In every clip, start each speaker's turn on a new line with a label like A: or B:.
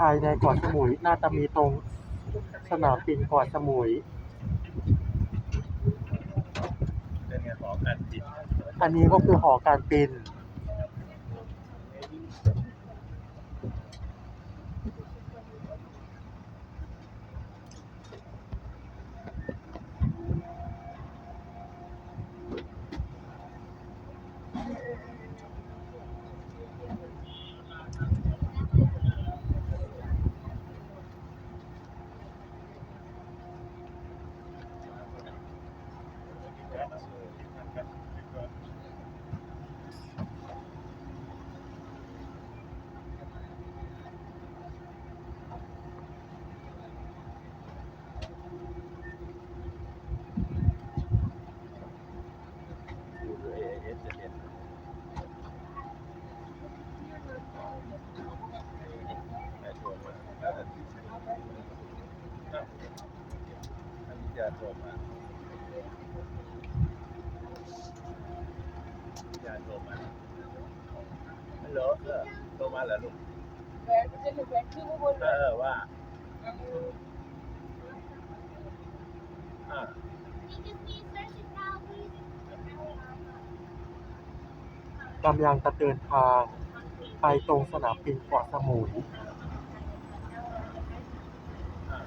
A: ภายในเกาะสมุย น่าจะมีตรงสนามบินเกาะสมุย
B: เป็นไงหอการบิน
A: อันนี้ก็คือหอการบิน
B: ดูเอเอสเอ็นแม่โทรมาแล้วแต่อ้าว อันนี้จะโทรมาโทรมาฮัลโหลเออโทรมาเหรอลูก
C: แหวนจะถึงแหวนขึ้นข้างบน
B: เออว่าอ่า
A: กำลังจะเดินทาง ไปตรงสนามบินเกาะสมุย
B: อ่า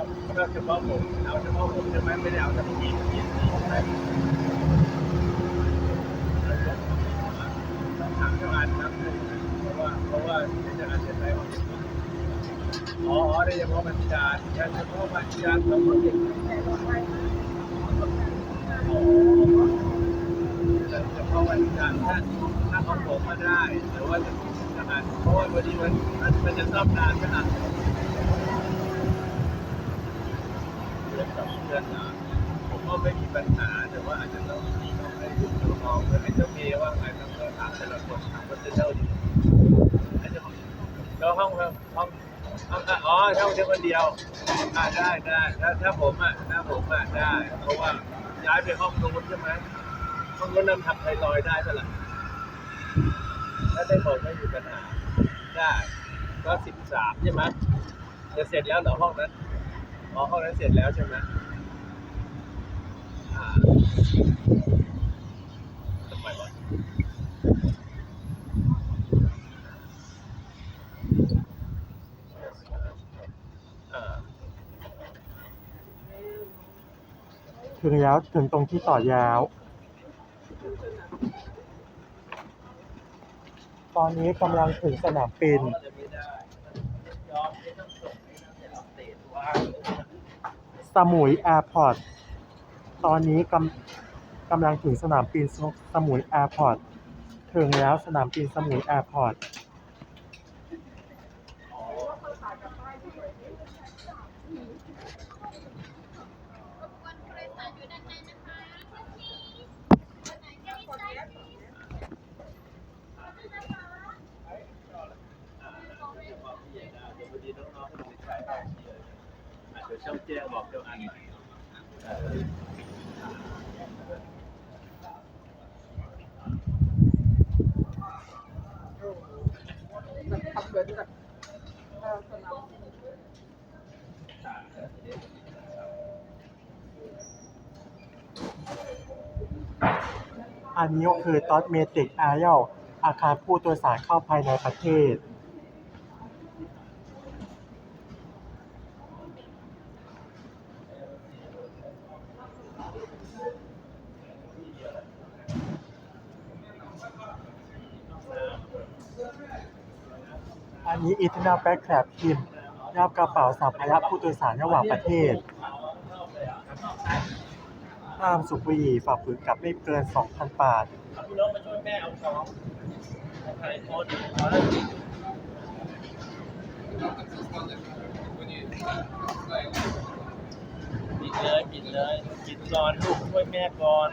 B: เอาเฉพาะผมเอาเฉพาะผมใช่ไหมไม่ได้เอาเฉพาะพี่พี่ใช่ไหมต้องถามเจ้าอันครับเพราะว่าเพราะว่าเจ้าอันจะใช้ของอ๋อได้เฉพาะบัญชีการเฉพาะบัญชีการสองคนเด็กเฉพาะบัญชีการถ้าถ้าของผมมาได้แต่ว่าจะทำงานเพราะว่าวันนี้มันมันจะซ่อมนานขนาด เดือนสองเดือนนะผมก็ไม่มีปัญหาแต่ว่าอาจจะต้องต้องให้ดูตัวน้องเพื่อให้เจ้าเมย์ว่าไงต้องก็ถามแต่ละคนถามว่าจะเจ้าดีให้เจ้าแล้วห้องห้องห้องห้องอ๋อเช่าเช่าคนเดียวอ่าได้ได้ถ้าถ้าผมอะถ้าผมอะได้ เพราะว่าย้ายไปห้องนู้นใช่ไหมห้องนู้นนำทำไทรอยได้เท่าไหร่ถ้าได้บอกไม่มีปัญหาได้ก็สิบสามใช่ไหมจะเสร็จแล้วเหรอห้องนั้น อ๋อห้องนั้นเสร็จแล้วใช่ไหมอ่าทำไมวะอ่า
A: ถึงแล้วถึงตรงที่ต่อยาว ตอนนี้กำลังถึงสนามบิน
B: จะม่ ส
A: มุยแอร์พอร์ต ตอนนี้กำกำลังถึงสนามบินสมุยแอร์พอร์ต ถึงแล้วสนามบินสมุยแอร์พอร์ต
B: เดี๋ยวพอดีน้องๆเขาจะใช้ห้องนี้เลย จบอกเจ้าอันเออ
C: ทำเหมือนกับเออสนาม
A: อันนี้ก็คือตอ t เมติกแอเยลอาคารผู้โดยสารเข้าภายในประเทศ อันนี้ Internal Bag Crab พิมพ์ยับกระเป๋าสัมภาระผู้โดยสารระหว่างประเทศ ห้ามสูบบุหรี่ฝ่าฝืนกลับไม่เกิน 2,000 บาท
B: เอาพี่น้องมาช่วยแม่เอาของเอาใครโพสต์เอาแล้วปิดเลยปิดเลยปิดก่อนลูกช่วยแม่ก่อน